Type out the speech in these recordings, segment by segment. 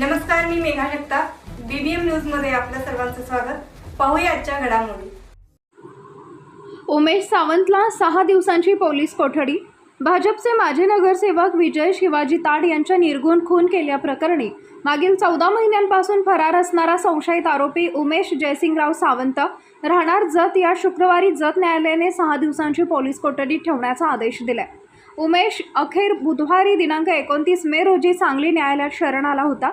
नमस्कार मी मेघा जगताप. बीबीएम न्यूजमध्ये आपलं सर्वांचं स्वागत. पाहूया आजच्या घडामोडी. उमेश सावंतला सहा दिवसांची पोलीस कोठडी. भाजपचे माजी नगरसेवक विजय शिवाजी ताड यांच्या निर्गुण खून केल्याप्रकरणी मागील चौदा महिन्यांपासून फरार असणारा संशयित आरोपी उमेश जयसिंगराव सावंत राहणार जत या शुक्रवारी जत न्यायालयाने सहा दिवसांची पोलीस कोठडी ठेवण्याचा आदेश दिलाय. उमेश अखेर बुधवारी दिनांक एकोणतीस मे रोजी सांगली न्यायालयात शरण आला होता.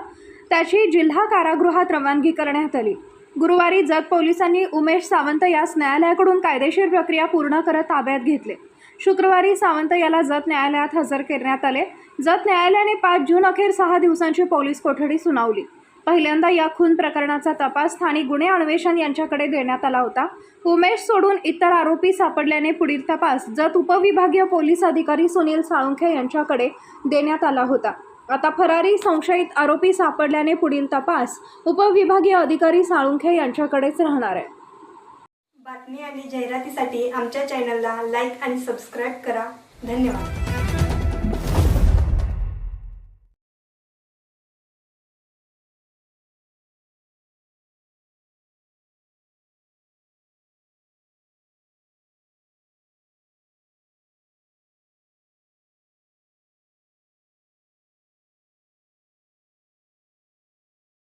त्याची जिल्हा कारागृहात रवानगी करण्यात आली. गुरुवारी जत पोलिसांनी उमेश सावंत यास न्यायालयाकडून कायदेशीर प्रक्रिया पूर्ण करत ताब्यात घेतले. शुक्रवारी सावंत याला जत न्यायालयात हजर करण्यात आले. जत न्यायालयाने पाच जून अखेर सहा दिवसांची पोलीस कोठडी सुनावली. पहिल्यांदा या खून प्रकरणाचा तपास स्थानिक गुन्हे अन्वेषण यांच्याकडे देण्यात आला होता. उमेश सोडून इतर आरोपी सापडल्याने पुढील तपास जत उपविभागीय पोलीस अधिकारी सुनील साळुंखे यांच्याकडे देण्यात आला होता. आता फरारी संशयित आरोपी सापडल्याने पुढील तपास उपविभागीय अधिकारी साळुंखे यांच्याकडेच राहणार आहे. बातमी आणि जाहिरातीसाठी आमच्या चॅनलला लाईक आणि सबस्क्राईब करा. धन्यवाद.